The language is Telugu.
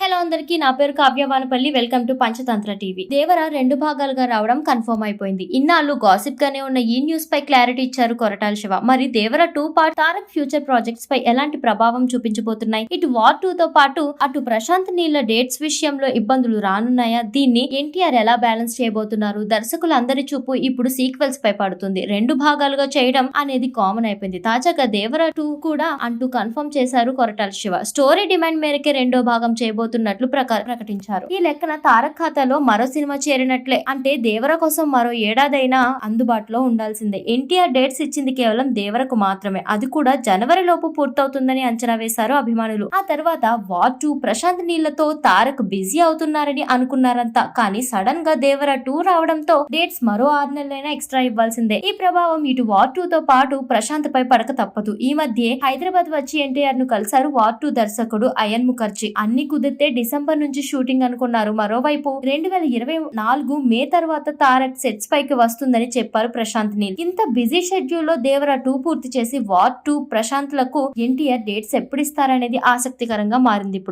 హలో అందరికీ నా పేరు Kavya Vanapalli. Welcome to Panchatantra TV. Devara రెండు భాగాలుగా రావడం కన్ఫర్మ్ అయిపోయింది. ఇన్నాళ్ళు గాసిప్ గానే ఉన్న ఈ న్యూస్ పై క్లారిటీ ఇచ్చారు కొరటాల శివ. మరి Devara two part Tarak future projects పై ఎలాంటి ప్రభావం చూపించబోతున్నాయి? ఇటు వార్ టూ తో పాటు అటు ప్రశాంత్ నీళ్ళ డేట్స్ విషయంలో ఇబ్బందులు రానున్నాయా? దీన్ని ఎన్టీఆర్ ఎలా బ్యాలెన్స్ చేయబోతున్నారు? దర్శకులందరి చూపు ఇప్పుడు సీక్వెల్స్ పై పడుతుంది. రెండు భాగాలుగా చేయడం అనేది కామన్ అయిపోయింది. తాజాగా దేవర టూ కూడా అంటూ కన్ఫర్మ్ చేశారు కొరటాల శివ. స్టోరీ డిమాండ్ మేరకే రెండో భాగం చేయబోతున్నట్లు ప్రక- ప్రకటించారు. ఈ లెక్కన తారక్ ఖాతాలో మరో సినిమా చేరినట్లే. అంటే దేవర కోసం మరో ఏడాదైనా అందుబాటులో ఉండాల్సిందే. ఎన్టీఆర్ డేట్స్ ఇచ్చింది కేవలం దేవరకు మాత్రమే. అది కూడా జనవరి లోపు పూర్తవుతుందని అంచనా వేశారు అభిమానులు. ఆ తర్వాత వార్ టూ ప్రశాంత్ నీళ్ళతో తారక్ బిజీ అవుతున్నారని అనుకున్నారంతా. కానీ సడన్గా దేవర టూ రావడంతో డేట్స్ మరో ఆరు నెలలైనా ఎక్స్ట్రా ఇవ్వాల్సిందే. ఈ ప్రభావం ఇటు వార్ టూ తో పాటు ప్రశాంత్ పై పడక తప్పదు. ఈ మధ్య హైదరాబాద్ వచ్చి ఎన్టీఆర్ను కలిశారు వార్ టూ దర్శకుడు అయన్ ముఖర్జీ. అన్ని కుదిరితే డిసెంబర్ నుంచి షూటింగ్ అనుకున్నారు. మరోవైపు రెండు వేల ఇరవై నాలుగు మే తర్వాత తారక్ సెట్స్ పైకి వస్తుందని చెప్పారు ప్రశాంత్ నీల్. ఇంత బిజీ షెడ్యూల్లో దేవరా టూ పూర్తి చేసి వార్ టూ ప్రశాంత్లకు ఎన్టీఆర్ డేట్స్ ఎప్పుడు ఇస్తారనేది ఆసక్తికరంగా మారింది ఇప్పుడు.